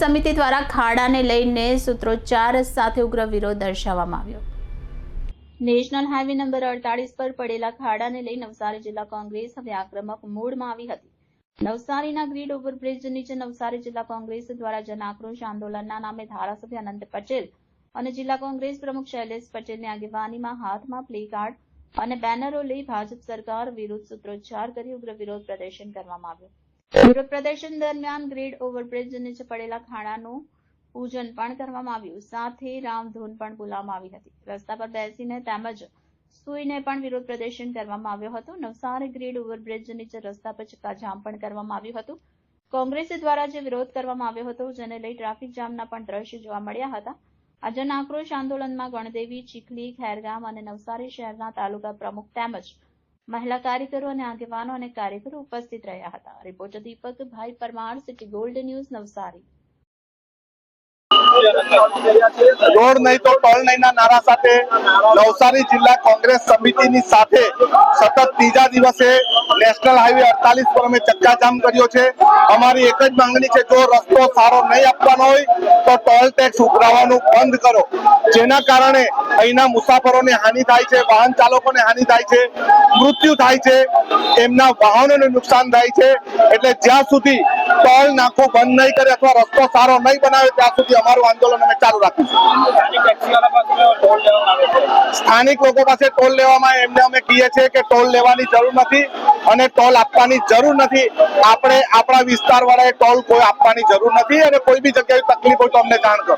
સમિતિ દ્વારા ખાડાને લઈને સૂત્રોચ્ચાર સાથે ઉગ્ર વિરોધ દર્શાવવામાં આવ્યો. નેશનલ હાઈવે નંબર અડતાલીસ પર પડેલા ખાડાને લઈ નવસારી જિલ્લા કોંગ્રેસ હવે આક્રમક મૂડમાં આવી હતી. નવસારીના ગ્રીડ ઓવરબ્રિજ નીચે નવસારી જિલ્લા કોંગ્રેસ દ્વારા જન આક્રોશ આંદોલનના નામે ધારાસભ્ય અનંત પટેલ અને જિલ્લા કોંગ્રેસ પ્રમુખ શૈલેષ પટેલની આગેવાનીમાં હાથમાં પ્લે કાર્ડ અને બેનરો લઈ ભાજપ સરકાર વિરુદ્ધ સૂત્રોચ્ચાર કરી ઉગ્ર વિરોધ પ્રદર્શન કરવામાં આવ્યું. વિરોધ પ્રદર્શન દરમિયાન ગ્રીડ ઓવરબ્રિજ નીચે પડેલા ખાડાનું પૂજન પણ કરવામાં આવ્યું. સાથે રામધૂન પણ બોલાવવામાં આવી હતી. રસ્તા પર બેસીને તેમજ સૂઈને પણ વિરોધ પ્રદર્શન કરવામાં આવ્યો હતો. નવસારી ગ્રીડ ઓવરબ્રિજ નીચે રસ્તા પર ચક્કાજામ પણ કરવામાં આવ્યું હતું. કોંગ્રેસ દ્વારા જે વિરોધ કરવામાં આવ્યો હતો, જેને લઈ ટ્રાફિક જામના પણ દ્રશ્ય જોવા મળ્યા હતા. આ જન આક્રોશ આંદોલનમાં ગણદેવી, ચીખલી, ખેરગામ અને નવસારી શહેરના તાલુકા પ્રમુખ તેમજ મહિલા કાર્યકરો અને આગેવાનો અને કાર્યકરો ઉપસ્થિત રહ્યા હતા. Reporter Deepakbhai Parmar, city gold news, Navsari. Road નહીં તો ટોલ નહીં નારા સાથે નવસારી જિલ્લા કોંગ્રેસ સમિતિની સાથે સતત ત્રીજા દિવસે નેશનલ હાઈવે અડતાલીસ પર અમે ચક્કાજામ કર્યો છે. અમારી એક જ માંગણી છે, જો રસ્તો સારો નહીં આપવાનો હોય, તો ટોલ ટેક્સ ઉઘરાવવાનું બંધ કરો. જેના કારણે અહીંના મુસાફરોને હાનિ થાય છે, વાહન ચાલકોને હાનિ થાય છે, મૃત્યુ થાય છે, એમના વાહનોને નુકસાન થાય છે. એટલે જ્યાં સુધી ટોલ નાખવું બંધ નહીં કરે અથવા રસ્તો સારો નહીં બનાવે ત્યાં સુધી અમારું આંદોલન અમે ચાલુ રાખીશું. સ્થાનિક લોકો પાસે ટોલ લેવામાં એમને અમે કહીએ છીએ કે ટોલ લેવાની જરૂર નથી અને ટોલ આપવાની જરૂર નથી. આપણે આપણા વિસ્તાર વાળાએ ટોલ કોઈ આપવાની જરૂર નથી અને કોઈ બી જગ્યાએ તકલીફ હોય તો અમને જાણ કરો.